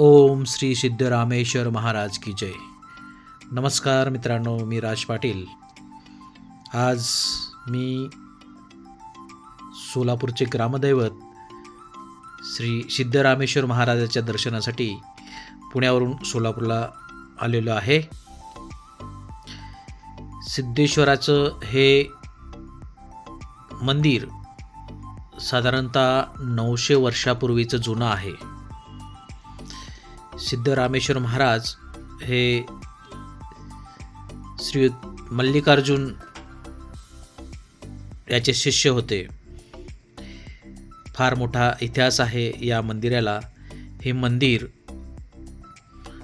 ओम श्री सिद्धरामेश्वर महाराज की जय। नमस्कार मित्रांनो मी राज पाटील। आज मी सोलापूरचे ग्रामदैवत श्री सिद्धरामेश्वर महाराजाच्या दर्शनासाठी पुण्यावरून सोलापूरला आलेलो आहे। सिद्धेश्वराचं हे मंदिर साधारणतः नऊशे वर्षापूर्वीचं जुनं आहे। सिद्धरामेश्वर महाराज हे श्री मल्लिकार्जुन याचे शिष्य होते. फार मोठा इतिहास आहे या मंदिराला. हे मंदिर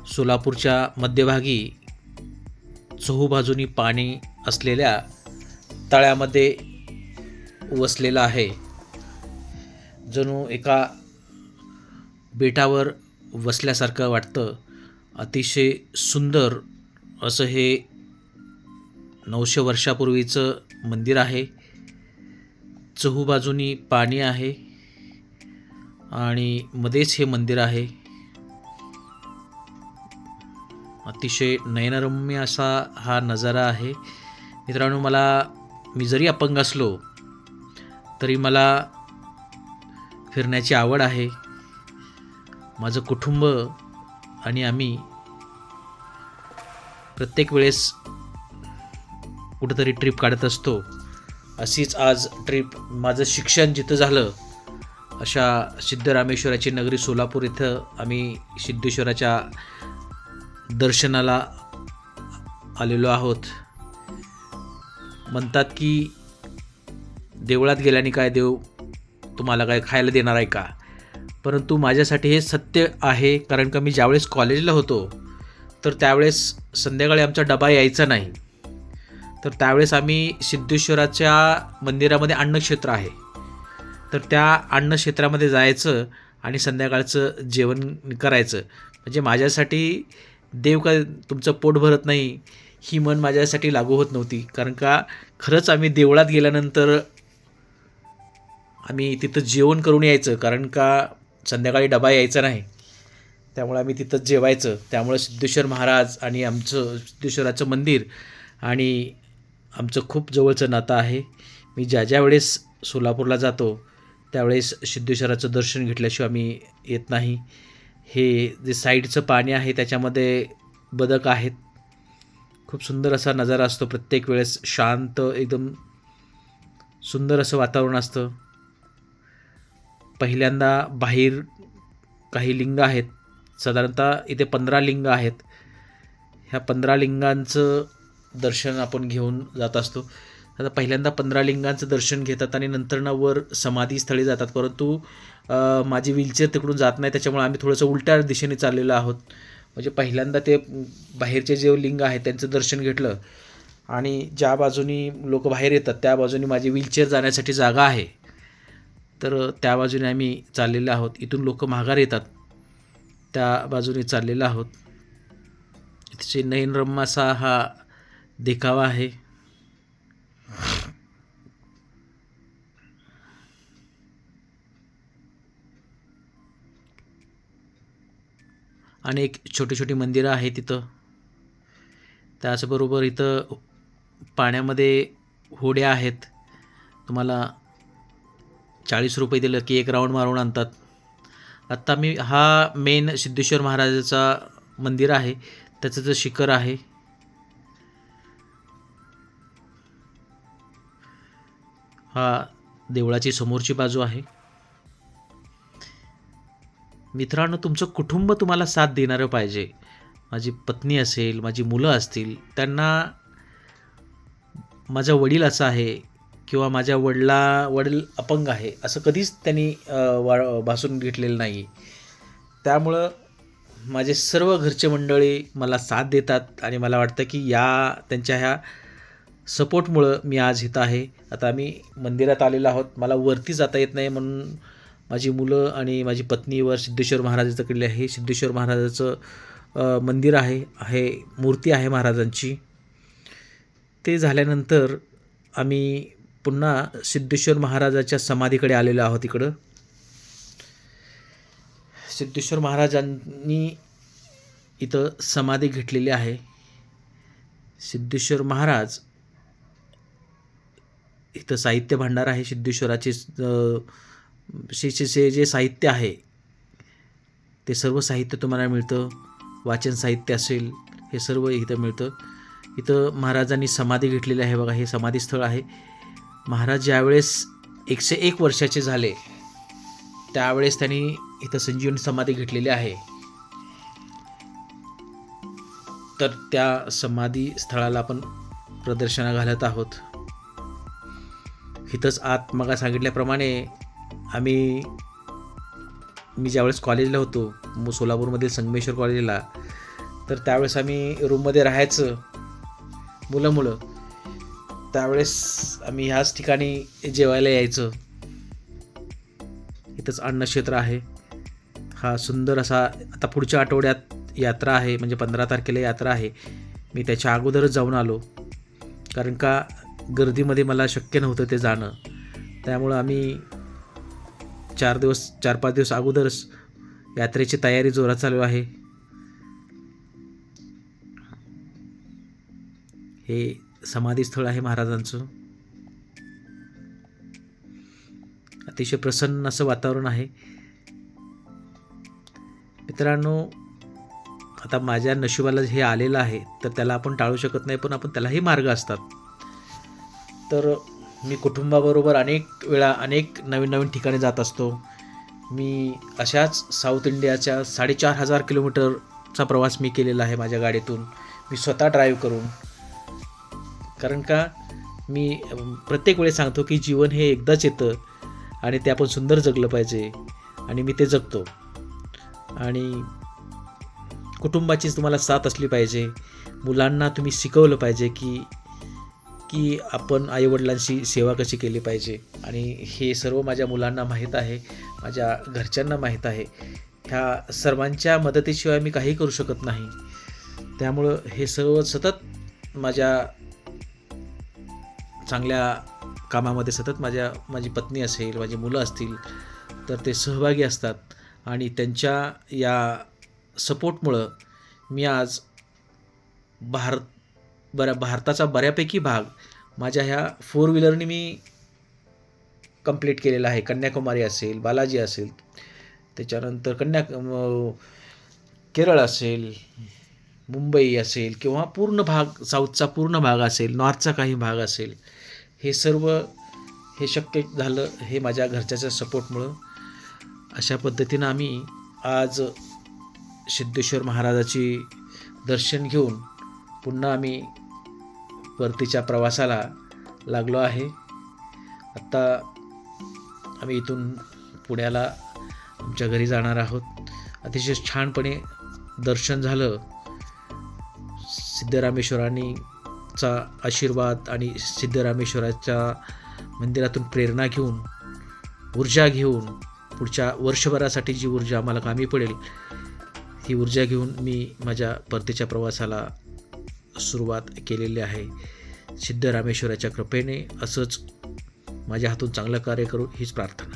सोलापूरच्या मध्यभागी चहूबाजूनी पाणी असलेल्या तळ्यामध्ये वसलेलं आहे. जणू एका बेटावर वसल्यासारखं वाटतं. अतिशय सुंदर असं हे नऊशे वर्षापूर्वीचं मंदिर आहे. चहूबाजूनी पाणी आहे आणि मध्येच हे मंदिर आहे. अतिशय नयनरम्य असा हा नजारा आहे. मित्रांनो मला मी जरी अपंग असलो तरी मला फिरण्याची आवड आहे. माझं कुटुंब आणि आम्ही प्रत्येक वेळेस कुठंतरी ट्रिप काढत असतो. अशीच आज ट्रिप माझं शिक्षण जिथं झालं अशा सिद्धरामेश्वराची नगरी सोलापूर इथं आम्ही सिद्धेश्वराच्या दर्शनाला आलेलो आहोत. म्हणतात की देवळात गेल्याने काय देव तुम्हाला काय खायला देणार आहे का? परंतु माझ्यासाठी हे सत्य आहे कारण का मी ज्यावेळेस कॉलेजला होतो तर त्यावेळेस संध्याकाळी आमचा डबा यायचा नाही. तर त्यावेळेस आम्ही सिद्धेश्वराच्या मंदिरामध्ये अन्नक्षेत्र आहे. तर त्या अन्नक्षेत्रामध्ये जायचं आणि संध्याकाळचं जेवण करायचं. म्हणजे माझ्यासाठी देव का तुमचं पोट भरत नाही ही मन माझ्यासाठी लागू होत नव्हती. कारण का खरंच आम्ही देवळात गेल्यानंतर आम्ही तिथं जेवण करून यायचं. कारण का संध्याकाळी डबा यायचा नाही. त्यामुळे आम्ही तिथंच जेवायचं. त्यामुळे सिद्धेश्वर महाराज आणि आमचं सिद्धेश्वराचं मंदिर आणि आमचं खूप जवळचं नातं आहे. मी ज्या ज्या वेळेस सोलापूरला जातो त्यावेळेस सिद्धेश्वराचं दर्शन घेतल्याशिवाय आम्ही येत नाही. हे जे साईडचं पाणी आहे त्याच्यामध्ये बदक आहेत. खूप सुंदर असा नजारा असतो प्रत्येक वेळेस. शांत एकदम सुंदर असं वातावरण असतं. पहिल्यांदा बाहेर काही लिंग आहेत. साधारणतः इथे पंधरा लिंग आहेत. ह्या पंधरा लिंगांचं दर्शन आपण घेऊन जात असतो. आता पहिल्यांदा पंधरा लिंगांचं दर्शन घेतात आणि नंतर ना वर समाधीस्थळी जातात. परंतु माझी व्हीलचेअर तिकडून जात नाही त्याच्यामुळे आम्ही थोडंसं उलट्या दिशेने चाललेलो आहोत. म्हणजे पहिल्यांदा ते बाहेरचे जे लिंग आहेत त्यांचं दर्शन घेतलं आणि ज्या बाजूनी लोक बाहेर येतात त्या बाजूनी माझी व्हीलचेअर जाण्यासाठी जागा आहे. तर त्या बाजूने आम्ही चाललेलो आहोत. इथून लोक माघार येतात. त्या बाजूने चाललेलो आहोत. तिथे नयनरम्मासा हा देखावा आहे. अनेक छोटी छोटी मंदिरं आहेत तिथं. त्याचबरोबर इथं पाण्यामध्ये होड्या आहेत. तुम्हाला चाळीस रुपये दिलं की एक राऊंड मारून आणतात. आत्ता मी हा मेन सिद्धेश्वर महाराजाचा मंदिर आहे. त्याचं जे शिखर आहे. हा देवळाची समोरची बाजू आहे. मित्रांनो तुमचं कुटुंब तुम्हाला साथ देणारं पाहिजे. माझी पत्नी असेल माझी मुलं असतील त्यांना माझा वडील असा आहे किंवा माझ्या वडिला वडील अपंग आहे असं कधीच त्यांनी वा भासून घेतलेलं नाही. त्यामुळं माझे सर्व घरचे मंडळी मला साथ देतात आणि मला वाटतं की या त्यांच्या ह्या सपोर्टमुळं मी आज इथं आहे. आता आम्ही मंदिरात आलेलो आहोत. मला वरती जाता येत नाही म्हणून माझी मुलं आणि माझी पत्नीवर सिद्धेश्वर महाराजाचं आहे. सिद्धेश्वर महाराजाचं मंदिर आहे आहे मूर्ती आहे महाराजांची. ते झाल्यानंतर आम्ही पुन्हा सिद्धेश्वर महाराजाच्या समाधीकडे आलेलो आहोत इकडं. सिद्धेश्वर महाराजांनी इथं समाधी घेतलेली आहे. सिद्धेश्वर महाराज इथं साहित्य भांडार आहे. सिद्धेश्वराचे अ, जे साहित्य आहे ते सर्व साहित्य तुम्हाला मिळतं. वाचन साहित्य असेल हे सर्व इथं मिळतं. इथं महाराजांनी समाधी घेतलेली आहे. बघा हे समाधीस्थळ आहे. महाराज ज्यावेळेस एकशे एक वर्षाचे झाले त्यावेळेस त्यांनी इथं संजीवनी समाधी घेतलेली आहे. तर त्या समाधी स्थळाला आपण प्रदर्शना घालत आहोत. इथंच आत मगा सांगितल्याप्रमाणे आम्ही मी ज्यावेळेस कॉलेजला होतो सोलापूरमधील संगमेश्वर कॉलेजला तर त्यावेळेस आम्ही रूममध्ये राहायचं. मुलं मुलं. त्यावेळेस आम्ही ह्याच ठिकाणी जेवायला यायचं. इथंच अन्नक्षेत्र आहे. हा सुंदर असा आता पुढच्या आठवड्यात यात्रा आहे म्हणजे पंधरा तारखेला यात्रा आहे. मी त्याच्या अगोदरच जाऊन आलो. कारण का गर्दीमध्ये मला शक्य नव्हतं ते जाणं. त्यामुळं आम्ही चार दिवस चार पाच दिवस अगोदरच यात्रेची तयारी जोरात चालू आहे. हे समाधीस्थळ आहे महाराजांचं. अतिशय प्रसन्न असं वातावरण आहे. मित्रांनो आता माझ्या नशिबाला हे आलेलं आहे तर त्याला आपण टाळू शकत नाही पण आपण त्यालाही मार्ग असतात. तर मी कुटुंबाबरोबर अनेक वेळा अनेक नवीन नवीन ठिकाणी जात असतो. मी अशाच साऊथ इंडियाच्या साडेचार हजार किलोमीटरचा प्रवास मी केलेला आहे माझ्या गाडीतून. मी स्वतः ड्राईव्ह करून. कारण का मी प्रत्येक वेळेस सांगतो की जीवन हे एकदाच येतं आणि ते आपण सुंदर जगलं पाहिजे आणि मी ते जगतो. आणि कुटुंबाचीच तुम्हाला साथ असली पाहिजे. मुलांना तुम्ही शिकवलं पाहिजे की की आपण आईवडिलांशी सेवा कशी केली पाहिजे. आणि हे सर्व माझ्या मुलांना माहीत आहे माझ्या घरच्यांना माहीत आहे. ह्या सर्वांच्या मदतीशिवाय मी काही करू शकत नाही. त्यामुळं हे सर्व सतत माझ्या चांगल्या कामामध्ये सतत माझ्या माझी पत्नी असेल माझी मुलं असतील तर ते सहभागी असतात. आणि त्यांच्या या सपोर्टमुळं मी आज भारत बऱ्या भारताचा बऱ्यापैकी भाग माझ्या ह्या फोर व्हीलरनी मी कंप्लीट केलेला आहे. कन्याकुमारी असेल बालाजी असेल त्याच्यानंतर कन्या केरळ असेल मुंबई असेल किंवा पूर्ण भाग साऊथचा पूर्ण भाग असेल नॉर्थचा काही भाग असेल हे सर्व हे शक्य झालं हे माझ्या घरच्याच्या सपोर्टमुळं. अशा पद्धतीनं आम्ही आज सिद्धेश्वर महाराजाची दर्शन घेऊन पुन्हा आम्ही परतीच्या प्रवासाला लागलो आहे. आत्ता आम्ही इथून पुण्याला आमच्या घरी जाणार आहोत. अतिशय छानपणे दर्शन झालं. सिद्धरामेश्वरांनीचा आशीर्वाद आणि सिद्धरामेश्वराच्या मंदिरातून प्रेरणा घेऊन ऊर्जा घेऊन पुढच्या वर्षभरासाठी जी ऊर्जा आम्हाला कामी पडेल ही ऊर्जा घेऊन मी माझ्या परतीच्या प्रवासाला सुरुवात केलेली आहे. सिद्धरामेश्वराच्या कृपेने असंच माझ्या हातून चांगलं कार्य करू हीच प्रार्थना.